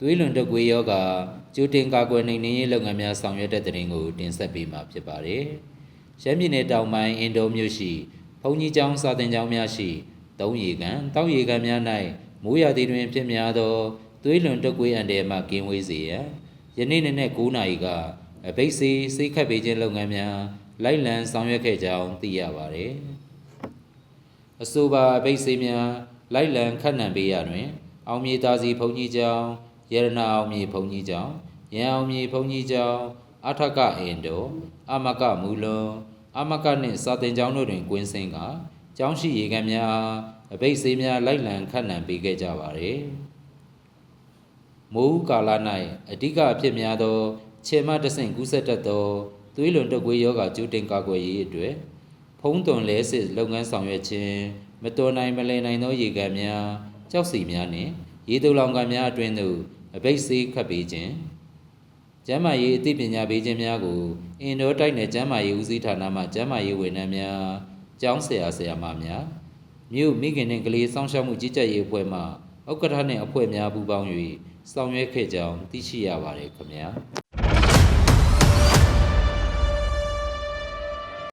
သွေးလွန်တုပ်ကွေးယောဂကျူတင်ကာကွယ်နိုင်နေရေးလုပ်ငန်းများဆောင်ရွက်တဲ့တဲ့ရင်ကိုတင်ဆက်ပေးမှာဖြစ်ပါတယ်။ရှမ်းပြည်နယ်တောင်ပိုင်းအင်ဒိုမြို့ရှိဘုံကြီးကျောင်းစာသင်ကျောင်းများရှိသုံးရီကန်တောက်ရီကန်များ၌မိုးရာသီတွင်ဖြစ်များသောသွေးလွန်တုပ်ကွေးအန္တရာယ်မှကင်းဝေးစေရန်ယနေ့နေ့နဲ့9နာရီကအဘိတ်စီစိတ်ခတ်ပေးခြင်းလုပ်ငန်းများလိုက်လံဆောင်ရွက်ခဲ့ကြောင်းသိရပါတယ်။အဆိုပါအဘိတ်စီများလိုက်လံခန့်နှံပေးရတွင် အောင်မြေသားစီဘုံကြီးကျောင်း ရတနာအောင်မြေဘုံကြီးကျောင်းရန်အောင်မြေဘုံကြီးကျောင်းအထကအင်ဒိုအမကမူလွန်အမကနှင့်စာတင်ကျောင်းတို့တွင်ကွင်းစင်းကကျောင်းရှိရေကန်များအားအဘိတ်ဆေးများလိုက်လံခန့်နှံပေးခဲ့ကြပါသည်မိုးကာလ၌အဓိကအဖြစ်များသောခြေမတဆင့်ကူးဆက်တတ်သောသွေးလွန်တုပ်ကွေးယောဂကျူတင်ကာကွယ်ရေးအတွက်ဖုံးသွန်လဲစစ်လုပ်ငန်းဆောင်ရွက်ခြင်းမတော်နိုင်မလည်နိုင်သောရေကန်များကြောက်စီများနှင့် ရေတုလောင်ကံများအတွင်းသို့အဘိတ်ဆေးခတ်ပေးခြင်းကျမ်းမာရေးအသိပညာပေးခြင်းများကိုအင်ဒိုတိုက်နယ်ကျမ်းမာရေးဦးစီးဌာနမှကျမ်းမာရေးဝန်ထမ်းများကျောင်းဆရာဆရာမများမြို့မိခင်နှင့်ကလေးစောင့်ရှောက်မှုကြီးကြပ်ရေးအဖွဲ့မှဥက္ကဋ္ဌနှင့်အဖွဲ့များပူးပေါင်း၍ဆောင်ရွက်ခဲ့ကြောင်းသိရှိရပါတယ်ခင်ဗျာ